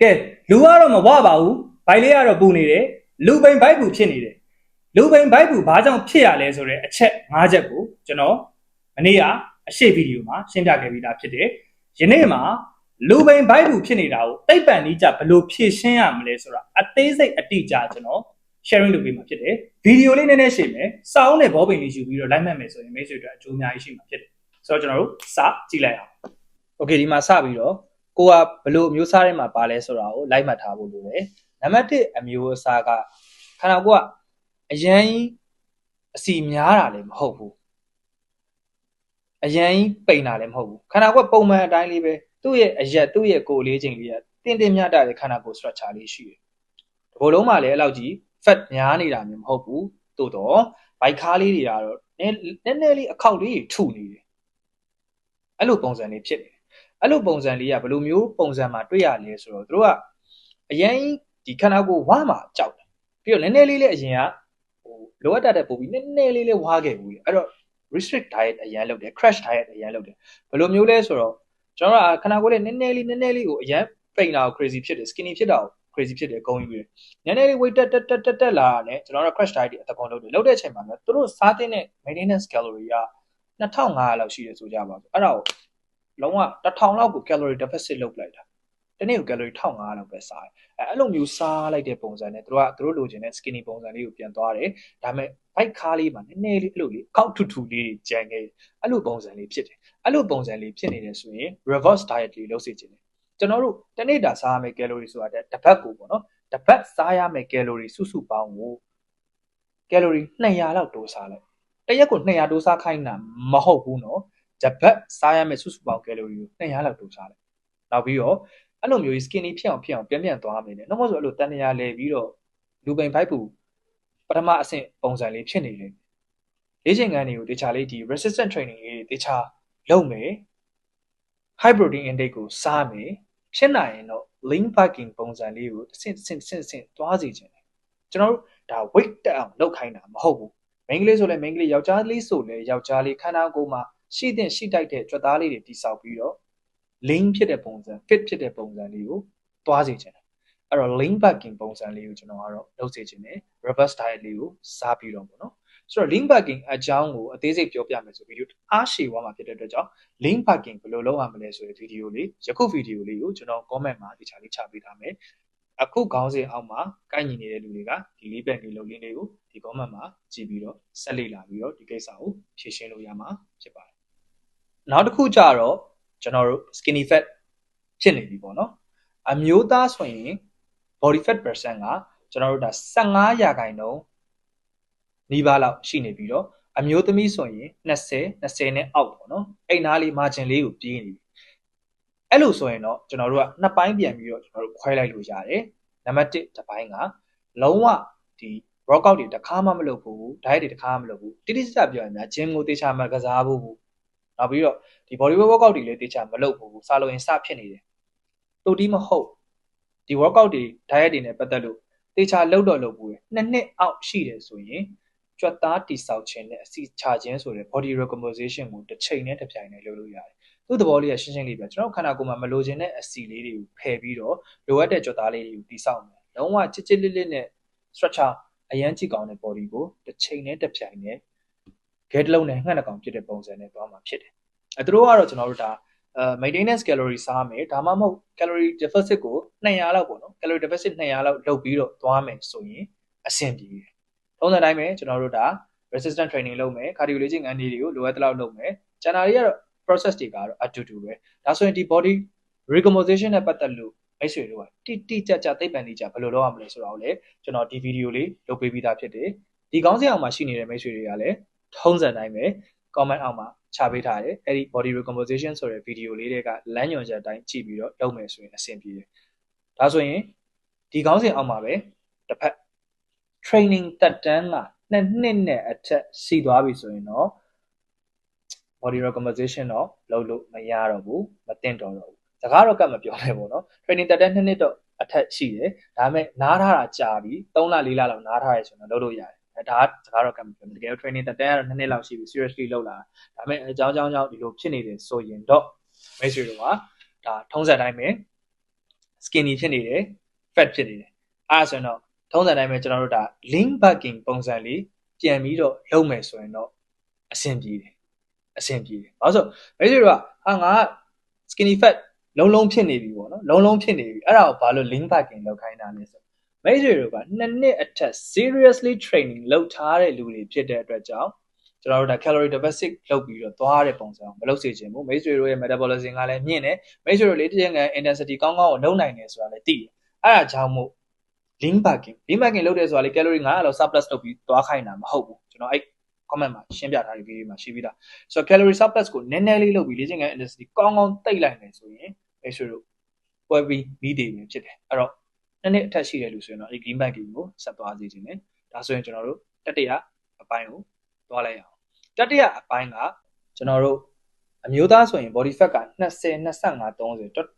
ကဲလူကတော့မဝပါဘူးဘိုင်လေးကတော့ပူနေတယ်လူပိန်ဘိုက်ပူဖြစ်နေတယ်လူပိန်ဘိုက်ပူဘာကြောင့်ဖြစ်ရလဲဆိုတဲ့အချက်၅ချက်ကိုကျွန်တော်မနေ့ကအရှိဗီဒီယိုမှာရှင်းပြခဲ့ပြီးသားဖြစ်တယ်ယနေ့မှာလူပိန်ဘိုက်ပူဖြစ်နေတာကိုတိတ်ပန်နီးကြဘယ်လိုဖြည့်ရှင်းရမလဲဆိုတာအသေးစိတ်အတိအကျကျွန်တော် sharing လုပ်ပေးမှာဖြစ်တယ်ဗီဒီယိုလေးနည်းနည်းရှင်းမယ်စာအုပ်နဲ့ဘောပင်လေးယူပြီးတော့လိုက်မှတ်မယ်ဆိုရင်မိတ်ဆွေတို့အကျိုးအများကြီးရှိမှာဖြစ်တယ်ဆိုတော့ကျွန်တော်တို့စကြည့်လိုက်အောင် okay ဒီမှာစပြီးတော့ ကိုကဘလို့အမျိုးအစားထဲမှာပါလဲဆိုတာကိုလိုက်မှတ်ထားဖို့လိုတယ်နံပါတ်1အမျိုးအစားကခန္ဓာကိုယ်ကအရန်ကြီးအစီများတာလည်းမဟုတ်ဘူးအရန်ကြီးပိန်တာလည်းမဟုတ်ဘူးခန္ဓာကိုယ်ပုံမှန်အတိုင်းလေးပဲသူ့ရဲ့အရက်သူ့ရဲ့ကိုယ်လေးချိန်လေးကတင်းတင်းမြတ်တဲ့ခန္ဓာကိုယ် structure လေးရှိတယ်ဒီလိုလုံးမှလည်းအဲ့လောက်ကြီး fat များနေတာမျိုးမဟုတ်ဘူးတိုးတော့ဘိုက်ခါးလေးတွေကတော့နည်းနည်းနည်းလေးအခောက်လေးထုနေတယ်အဲ့လိုပုံစံလေးဖြစ်နေတယ် အဲ့လိုပုံစံလေးကဘယ်လိုမျိုးပုံစံမှာတွေ့ရလဲဆိုတော့တို့ကအရင်ဒီခန္ဓာကိုယ်ဝါမှာကြောက်တယ်ပြီးတော့နည်းနည်းလေးလေးအရင်ကဟိုလိုအပ်တတ်ပို့ပြီးနည်းနည်းလေးလေးဝါခဲ့ဘူးလေအဲ့တော့ restrict diet အရင်လုပ်တယ် crash diet အရင်လုပ်တယ်ဘယ်လိုမျိုးလဲဆိုတော့ကျွန်တော်ကခန္ဓာကိုယ်လေးနည်းနည်းလေးနည်းနည်းလေးကိုအရင်ပိန်တာကို crazy ဖြစ်တယ် skinny ဖြစ်တာကို crazy ဖြစ်တယ်ဂုံယူတယ်နည်းနည်းလေး weight တက်တက်တက်တက်တက်လာတယ်ကျွန်တော်တို့ crash diet တွေအတကွန်လုပ်တယ်လုပ်တဲ့အချိန်မှာလည်းသူတို့စားတဲ့ maintenance calorie က2500လောက်ရှိတယ်ဆိုကြပါဆိုအဲ့ဒါကို လုံးဝ1000လောက်ကို calorie deficit လုပ်လိုက်တာတနေ့ကို calorie 1500လောက်ပဲစားတယ်အဲအဲ့လိုမျိုးစားလိုက်တဲ့ပုံစံနဲ့သူတို့ကသူတို့လိုချင်တဲ့ skinny ပုံစံလေးကိုပြန်သွားတယ်ဒါပေမဲ့ bike ကားလေးမှာနည်းနည်းလေးအဲ့လိုလေးအကောက်ထူထူလေးကြံခဲ့အဲ့လိုပုံစံလေးဖြစ်တယ်အဲ့လိုပုံစံလေးဖြစ်နေတယ်ဆိုရင် reverse diet လေးလုပ်စေချင်တယ်ကျွန်တော်တို့တနေ့တာစားရမယ့် calorie ဆိုတာတစ်ပတ်ကိုပေါ့နော်တစ်ပတ်စားရမယ့် calorie စုစုပေါင်းကို calorie 200လောက်တိုးစားလိုက်တရက်ကို200တိုးစားခိုင်းတာမဟုတ်ဘူးနော် တစ်ပတ်စားရမယ့်စုစုပေါင်း calorie ကို200လောက်တိုးစားလိုက်နောက်ပြီးတော့အဲ့လိုမျိုး skinny ဖြစ်အောင်ဖြစ်အောင်ပြန်ပြန်သွားမယ်လေနောက်မှဆိုအဲ့လိုတန်တရာလဲပြီးတော့လူပိန်ဖိုက်ပူပထမအဆင့်ပုံစံလေးဖြစ်နေတယ်လေ့ကျင့်ခန်းတွေကိုတေချာလေးဒီ resistant training လေးတေချာလုပ်မယ် high protein intake ကိုစားမယ်ဖြစ်နိုင်ရင်တော့ lean packing ပုံစံလေးကိုတစ်ဆင့်တစ်ဆင့်တစ်ဆင့်တစ်ဆင့်သွားစီခြင်းတယ်ကျွန်တော်တို့ဒါ weight တက်အောင်လုပ်ခိုင်းတာမဟုတ်ဘူးမိန်းကလေးဆိုလဲမိန်းကလေးယောက်ျားလေးဆိုလဲယောက်ျားလေးခန္ဓာကိုယ်မှာ ရှိတဲ့ရှိတိုက်တဲ့ကြွက်သားလေးတွေတိဆောက်ပြီးတော့ lean ဖြစ်တဲ့ပုံစံ fit ဖြစ်တဲ့ပုံစံလေးကိုသွားစေချင်တယ်အဲ့တော့ lean packing ပုံစံလေးကိုကျွန်တော်ကတော့လုပ်စေချင်တယ် reverse diet လေးကိုစားပြီးတော့ပေါ့နော်ဆိုတော့ link packing အကြောင်းကိုအသေးစိတ်ပြောပြမယ်ဆိုဗီဒီယိုအားရှည်သွားမှာဖြစ်တဲ့အတွက်ကြောင့် link packing ဘယ်လိုလုပ်ရမလဲဆိုတဲ့ဗီဒီယိုလေးယခုဗီဒီယိုလေးကိုကျွန်တော် comment မှာဒီချာလေးချပေးထားမယ်အခုခေါင်းစဉ်အောက်မှာကိုက်ညီနေတဲ့လူတွေကဒီ link packing လုပ်ရင်းလေးကိုဒီ comment မှာကြည့်ပြီးတော့ဆက်လေ့လာပြီးတော့ဒီကိစ္စကိုဖြေရှင်းလို့ရမှာဖြစ်ပါတယ် နောက်တစ်ခုကြတော့ကျွန်တော်တို့ skinny fat ဖြစ်နေပြီပေါ့နော်အမျိုးသားဆိုရင် body fat percent ကကျွန်တော်တို့ဒါ15ရာခိုင်နှုန်းနီးပါးလောက်ရှိနေပြီးတော့အမျိုးသမီးဆိုရင်20 20နဲ့အောက်ပေါ့နော်အဲ့နားလေး margin လေးကိုပြေးနေပြီအဲ့လိုဆိုရင်တော့ကျွန်တော်တို့ကနှစ်ပိုင်းပြန်ပြီးတော့ကျွန်တော်တို့ခွဲလိုက်လို့ရတယ်နံပါတ်1တစ်ပိုင်းကလုံးဝဒီ workout တွေတစ်ခါမှမလုပ်ဘူး diet တွေတစ်ခါမှမလုပ်ဘူးတိတိကျကျပြောရင်များ gym ကိုတေချာမှကစားဖို့ဘူး နောက်ပြီးတော့ဒီ body weight workout တွေလည်းတေချာမလုပ်ဘူးစားလို့ရင်စဖြစ်နေတယ်တိုတီးမဟုတ်ဒီ workout တွေ diet တွေနဲ့ပတ်သက်လို့တေချာလုပ်တော့လုပ်ဘူးနှစ်နှစ်အောက်ရှိတယ်ဆိုရင်ကြွက်သားတိဆောက်ခြင်းနဲ့အစီချခြင်းဆိုတဲ့ body recomposition ကိုတစ်ချိန်နဲ့တစ်ပြိုင်နဲ့လုပ်လို့ရတယ်။သူ့သဘောလေးကရှင်းရှင်းလေးပြကျွန်တော်ခန္ဓာကိုယ်မှာမလိုချင်တဲ့အစီလေးတွေကိုဖယ်ပြီးတော့လိုအပ်တဲ့ကြွက်သားလေးတွေကိုတိဆောက်မယ်။လုံးဝချစ်ချစ်လစ်လစ်နဲ့ structure အရန်ကြည့်ကောင်းတဲ့ body ကိုတစ်ချိန်နဲ့တစ်ပြိုင် နဲ့ get လုံးနဲ့ငှက်နှကောင်ဖြစ်တဲ့ပုံစံနဲ့သွားမှာဖြစ်တယ်။အဲသူတို့ကတော့ကျွန်တော်တို့ဒါအဲ maintenance calorie စားမယ်ဒါမှမဟုတ် calorie deficit ကို200လောက်ပေါ့နော် calorie deficit 200လောက်လုပ်ပြီးတော့သွားမယ်ဆိုရင်အဆင်ပြေတယ်ထုံးစံတိုင်းပဲကျွန်တော်တို့ဒါ resistant training လုပ်မယ် cardio လေ့ကျင့်ခန်းတွေတွေကိုလိုအပ်တဲ့လောက်လုပ်မယ်ကျန်တာတွေကတော့ process တွေကတော့အတူတူပဲဒါဆိုရင်ဒီ body recomposition နဲ့ပတ်သက်လို့မိတ်ဆွေတို့ကတိတိကျကျသိပ္ပံနေကြဘယ်လိုလုပ်ရမလဲဆိုတာကိုလည်းကျွန်တော်ဒီဗီဒီယိုလေးလုပ်ပေးပြီးသားဖြစ်တယ်ဒီကောင်းစဉ်အောင်မှာရှိနေတဲ့မိတ်ဆွေတွေကလည်း ထုံးစံတိုင်းပဲ comment အောက်မှာချပေးထားတယ်အဲ့ဒီ body recomposition ဆိုတဲ့ဗီဒီယိုလေးတွေကလမ်းညွှန်ချက်အတိုင်းကြည့်ပြီးတော့လုပ်မယ်ဆိုရင်အဆင်ပြေတယ်ဒါဆိုရင်ဒီကောင်းစဉ်အောက်မှာပဲတစ်ဖက် training တက်တန်းကနှစ်နှစ်နဲ့အထက်စီသွားပြီဆိုရင်တော့ body recomposition တော့လုပ်လို့မရတော့ဘူးမတင်တော့တော့ဘူးစကားတော့ကတ်မပြောနဲ့ပေါ့နော် training တက်တန်းနှစ်နှစ်တော့အထက်ရှိတယ်ဒါပေမဲ့နားထားတာကြာပြီ3လ4လလောက်နားထားရဆိုရင်တော့လုပ်လို့ရတယ် အဲဒါစကားတော့ကတ်မပြောနဲ့တကယ်တော့ training တက်တန်းကတော့နှစ်နှစ်လောက်ရှိပြီ seriously လုပ်လာဒါပေမဲ့အကြောင်းကြောင်းကြောင့်ဒီလိုဖြစ်နေတယ်ဆိုရင်တော့မိတ်ဆွေတို့ကဒါထုံးစံတိုင်းပဲ skinny ဖြစ်နေတယ် fat ဖြစ်နေတယ်အဲဒါဆိုရင်တော့ထုံးစံတိုင်းပဲကျွန်တော်တို့ဒါ lean bulking ပုံစံလေးပြန်ပြီးတော့လုပ်မယ်ဆိုရင်တော့အဆင်ပြေတယ်အဆင်ပြေတယ်ဘာလို့ဆိုမိတ်ဆွေတို့ကဟာငါ skinny fat လုံးလုံးဖြစ်နေပြီပေါ့နော်လုံးလုံးဖြစ်နေပြီအဲ့ဒါကိုဘာလို့ lean bulking လုပ်ခိုင်းတာလဲဆို မိတ်ဆွေတို့ကနှစ်နှစ်အထက် seriously training လုပ်ထားတဲ့လူတွေဖြစ်တဲ့အတွက်ကြောင့်ကျွန်တော်တို့ဒါ calorie deficit လုပ်ပြီးတော့သွားတဲ့ပုံစံကိုမလုပ်စေချင်ဘူးမိတ်ဆွေတို့ရဲ့ metabolism ကလည်းမြင့်တယ်မိတ်ဆွေတို့လေ့ကျင့်ခန်း intensity ကောင်းကောင်းကိုလုပ်နိုင်တယ်ဆိုတာလည်းသိတယ်အဲ့ဒါကြောင့်မို့ lean bulking lean bulking လုပ်တယ်ဆိုတာလေ calorie 900လောက် surplus လုပ်ပြီးသွားခိုင်းတာမဟုတ်ဘူးကျွန်တော်အဲ့ comment မှာရှင်းပြထားတဲ့ video မှာရှိပြီးသားဆိုတော့ calorie surplus ကိုနည်းနည်းလေးလုပ်ပြီးလေ့ကျင့်ခန်း intensity ကောင်းကောင်းတိတ်လိုက်မယ်ဆိုရင်မိတ်ဆွေတို့ပွဲပြီးပြီးတည်ပြီဖြစ်တယ်အဲ့တော့ နှစ်နှစ်အထက်ရှိတဲ့လူဆိုရင်တော့ဒီ green banking ကိုဆက်သွားစေခြင်းနဲ့ဒါဆိုရင်ကျွန်တော်တို့တတိယအပိုင်းကိုသွားလိုက်အောင်တတိယအပိုင်းကကျွန်တော်တို့အမျိုးသားဆိုရင် body fat က20 25 30တော်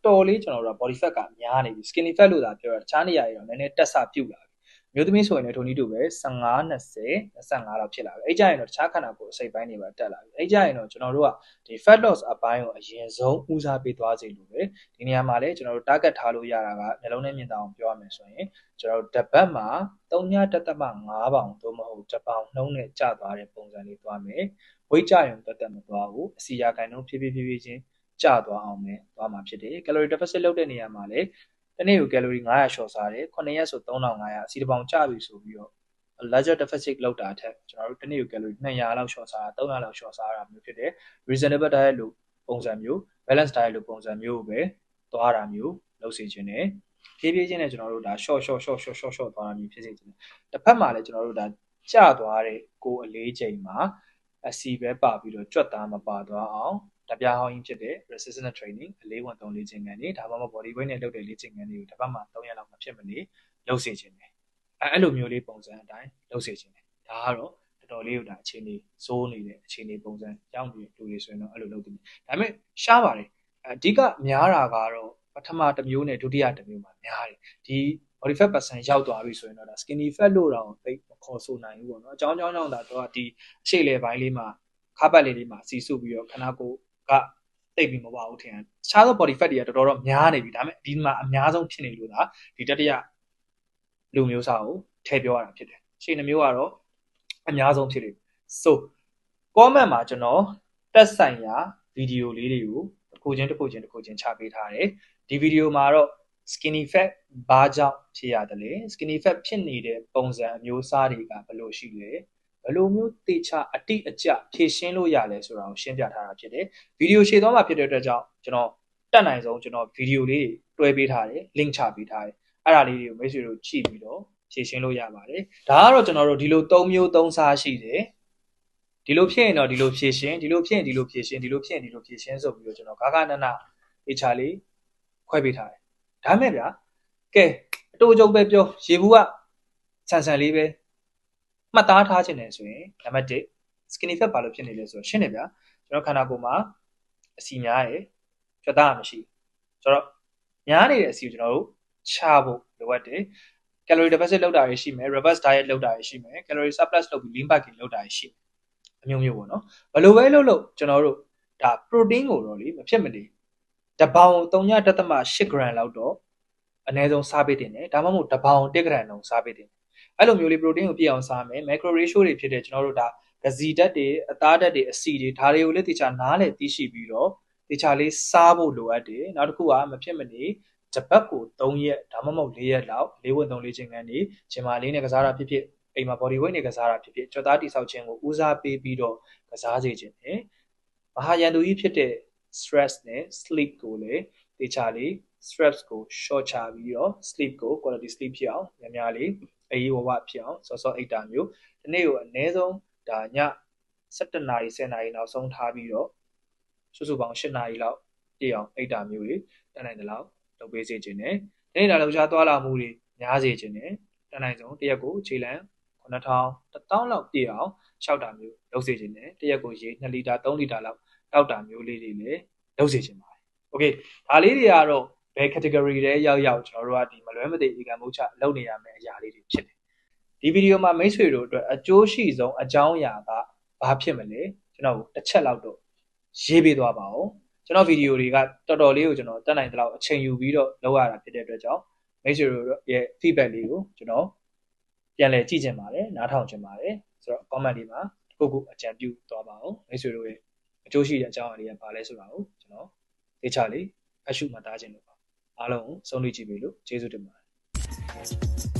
တော်လေးကျွန်တော်တို့က body fat ကများနေပြီ skinny fat လို့သာပြောတာတခြားနေရာတွေတော့နည်းနည်းတက်ဆပြုတ်လာပြီ မျိုးသမီးဆိုရင်လည်းထိုနည်းတူပဲ15 20 25လောက်ဖြစ်လာပြီအဲ့ကြရင်တော့တခြားခန္ဓာကိုယ်အစိတ်ပိုင်းတွေပါတက်လာပြီအဲ့ကြရင်တော့ကျွန်တော်တို့ကဒီ fat loss အပိုင်းကိုအရင်ဆုံးဦးစားပေးသွားစေလို့ပဲဒီနေရာမှာလည်းကျွန်တော်တို့ target ထားလို့ရတာကနှလုံးထဲမြင်တာအောင်ပြောရမယ်ဆိုရင်ကျွန်တော်တို့တပတ်မှာ3.5ပေါင်သို့မဟုတ်1ပေါင်နှုံးနဲ့ကျသွားတဲ့ပုံစံလေးသွားမယ်ဝိတ်ကြရုံတက်တက်မသွားဘူးအစီရာခိုင်နှုန်းဖြည်းဖြည်းဖြည်းဖြည်းချင်းကျသွားအောင်ပဲသွားမှာဖြစ်တယ် calorie deficit လုပ်တဲ့နေရာမှာလည်း တနေ့ကိုကယ်လိုရီ900လျှော့စားတယ်9ရက်ဆို3500အစီတစ်ပေါင်ကျပြီဆိုပြီးတော့ larger deficit လောက်တာအထက်ကျွန်တော်တို့တနေ့ကိုကယ်လိုရီ200လောက်လျှော့စားတာ300လောက်လျှော့စားတာမျိုးဖြစ်တယ် reasonable diet လို့ပုံစံမျိုး balance diet လို့ပုံစံမျိုးပဲသွားတာမျိုးလုပ်စေချင်တယ်ဖြည်းဖြည်းချင်းနဲ့ကျွန်တော်တို့ဒါ short short short short short short သွားတာမျိုးဖြစ်စေချင်တယ်တစ်ဖက်မှာလည်းကျွန်တော်တို့ဒါကျသွားတဲ့ကိုအလေးချိန်မှာအစီပဲပါပြီးတော့ကြွက်သားမပါသွားအောင် တပြားဟောင်းကြီးဖြစ်တဲ့ resistance training အလေးဝန်သုံးလေ့ကျင့်ခန်းတွေဒါမှမဟုတ် body weight နဲ့လုပ်တဲ့လေ့ကျင့်ခန်းတွေကိုတစ်ပတ်မှ3ရက်လောက်မဖြစ်မနေလုပ်စေချင်တယ်အဲအဲ့လိုမျိုးလေးပုံစံအတိုင်းလုပ်စေချင်တယ်ဒါကတော့တော်တော်လေးကိုဒါအခြေအနေစိုးနေတဲ့အခြေအနေပုံစံရောက်နေတဲ့လူတွေဆိုရင်တော့အဲ့လိုလုပ်တင်တယ်ဒါပေမဲ့ရှားပါတယ်အဓိကများတာကတော့ပထမတစ်မျိုးနဲ့ဒုတိယတစ်မျိုးမှာများတယ်ဒီ body fat percent ရောက်သွားပြီဆိုရင်တော့ဒါ skinny fat လို့တော့သိမခေါ်ဆိုနိုင်ဘူးပေါ့နော်အကြောင်းကြောင်းကြောင့်ဒါတော့ဒီအရှိလေပိုင်းလေးမှာခါပတ်လေးလေးမှာစီစုပြီးတော့ခနာကို ကတိတ်ပြီးမပါဘူးထင်တယ်တခြားသော body fat တွေကတော်တော်တော့များနေပြီဒါပေမဲ့ဒီမှာအများဆုံးဖြစ်နေလို့ဒါဒီတတိယလူမျိုးစားကိုထည့်ပြောရတာဖြစ်တယ်ရှင်းနှမျိုးကတော့အများဆုံးဖြစ်နေ so comment မှာကျွန်တော်တက်ဆိုင်ရာဗီဒီယိုလေးတွေကိုတစ်ခုချင်းတစ်ခုချင်းတစ်ခုချင်းချပေးထားတယ်ဒီဗီဒီယိုမှာတော့ skinny fat ဘာကြောင့်ဖြစ်ရတယ်လဲ skinny fat ဖြစ်နေတဲ့ပုံစံအမျိုးအစားတွေကဘယ်လိုရှိလဲဘ ယ်လိုမျိုးတေချာအတိအကျဖြည့်ရှင်းလို့ရလဲဆိုတာကိုရှင်းပြထားတာဖြစ်တယ်ဗီဒီယိုရှေ့သွားမှာဖြစ်တဲ့အတွက်ကြောင့်ကျွန်တော်တက်နိုင်ဆုံးကျွန်တော်ဗီဒီယိုလေးတွဲပေးထားတယ် link ချပေးထားတယ်အဲ့ဒါလေးတွေကိုမိတ်ဆွေတို့ကြည့်ပြီးတော့ဖြည့်ရှင်းလို့ရပါတယ်ဒါကတော့ကျွန်တော်တို့ဒီလို၃မျိုး၃စားရှိတယ်ဒီလိုဖြစ်ရင်တော့ဒီလိုဖြည့်ရှင်းဒီလိုဖြစ်ရင်ဒီလိုဖြည့်ရှင်းဒီလိုဖြစ်ရင်ဒီလိုဖြည့်ရှင်းဆိုပြီးတော့ကျွန်တော်ဂါဂနနအေချာလေးခွဲပေးထားတယ်ဒါမဲ့ဗျာကဲအတူအကျုံပဲပြောရေဘူးကဆန်ဆန်လေးပဲ မှတ်သားထားခြင်းတယ်ဆိုရင်နံပါတ်1 skinny fat ဘာလို့ဖြစ်နေလဲဆိုတော့ရှင်းတယ်ဗျာကျွန်တော်ခန္ဓာကိုယ်မှာအစီများရယ်ကြွက်သားမရှိဆိုတော့များနေတဲ့အစီကိုကျွန်တော်တို့ချဖို့လိုအပ်တယ် calorie deficit လုပ်တာရရှိမယ် reverse diet လုပ်တာရရှိမယ် calorie surplus လုပ်ပြီး lean bulking လုပ်တာရရှိမယ်အမျိုးမျိုးပေါ့နော်ဘယ်လိုပဲလုပ်လို့ကျွန်တော်တို့ဒါ protein ကိုတော့လေမဖြစ်မနေတပေါင်3.8 gram လောက်တော့အနည်းဆုံးစားပေးတင်တယ်ဒါမှမဟုတ်တပေါင်1 gram လုံးစားပေးတင်တယ် အဲ့လိုမျိုးလေး protein ကိုပြည့်အောင်စားမယ် macro ratio တွေဖြစ်တဲ့ကျွန်တော်တို့ဒါဂဇီဓာတ်တွေအသားဓာတ်တွေအဆီတွေဒါတွေကိုလည်းတေချာနားလည်သိရှိပြီးတော့တေချာလေးစားဖို့လိုအပ်တယ်နောက်တစ်ခုကမဖြစ်မနေတပတ်ကို3ရက်ဒါမှမဟုတ်4ရက်လောက်၄ဝက်3လေးချင်းကန်နေဂျင်မာလေးနဲ့ကစားတာဖြစ်ဖြစ်အိမ်မှာ body weight နဲ့ကစားတာဖြစ်ဖြစ်ကြွသားတိဆောက်ခြင်းကိုဦးစားပေးပြီးတော့ကစားစေခြင်းနဲ့မဟာရန်သူကြီးဖြစ်တဲ့ stress နဲ့ sleep ကိုလည်းတေချာလေး stress ကို short ချပြီးတော့ sleep ကို quality sleep ဖြစ်အောင်များများလေး အေးဝဝဖြစ်အောင်စောစောအိတ်တာမျိုးဒီနေ့ကိုအနည်းဆုံးဒါည7နာရီ10နာရီနောက်ဆုံးထားပြီးတော့စုစုပေါင်း8နာရီလောက်ပြည့်အောင်အိတ်တာမျိုးတွေတန်းနိုင်တဲ့လောက်လုပ်ပေးစေခြင်းနဲ့ဒီနေ့ဒါလောက်ရှားသွားလာမှုတွေများစေခြင်းနဲ့တန်းနိုင်ဆုံးတရက်ကိုခြေလမ်း9000 1000လောက်ပြည့်အောင်ရှောက်တာမျိုးလုပ်စေခြင်းနဲ့တရက်ကိုရေ2လီတာ3လီတာလောက်တောက်တာမျိုးလေးတွေလည်းလုပ်စေခြင်းပါတယ်။ Okay ဒါလေးတွေကတော့ ဘယ် category တွေရောက်ရောက်ကျွန်တော်တို့ကဒီမလွဲမသွေ egan မုတ်ချလုပ်နေရမယ့်အရာလေးတွေဖြစ်တယ်ဒီဗီဒီယိုမှာမိတ်ဆွေတို့အတွက်အကျိုးရှိဆုံးအကြောင်းအရာကဘာဖြစ်မလဲကျွန်တော်တစ်ချက်လောက်တော့ရေးပေးသွားပါဦးကျွန်တော်ဗီဒီယိုတွေကတော်တော်လေးကိုကျွန်တော်တက်နိုင်တဲ့လောက်အချိန်ယူပြီးတော့လုပ်ရတာဖြစ်တဲ့အတွက်ကြောင့်မိတ်ဆွေတို့ရဲ့ feedback လေးကိုကျွန်တော်ပြန်လည်ကြည့်ချင်ပါတယ်နားထောင်ချင်ပါတယ်ဆိုတော့ comment လေးမှာကိုကိုအကြံပြုသွားပါအောင်မိတ်ဆွေတို့ရဲ့အကျိုးရှိတဲ့အကြောင်းအရာတွေကဘာလဲဆိုတာကိုကျွန်တော်သိချလေးအရှုမှတ်သားခြင်းလို့ပါ အားလုံးကိုဆုံးဖြတ်ကြည့်ပြီလို့ကျေးဇူးတင်ပါတယ်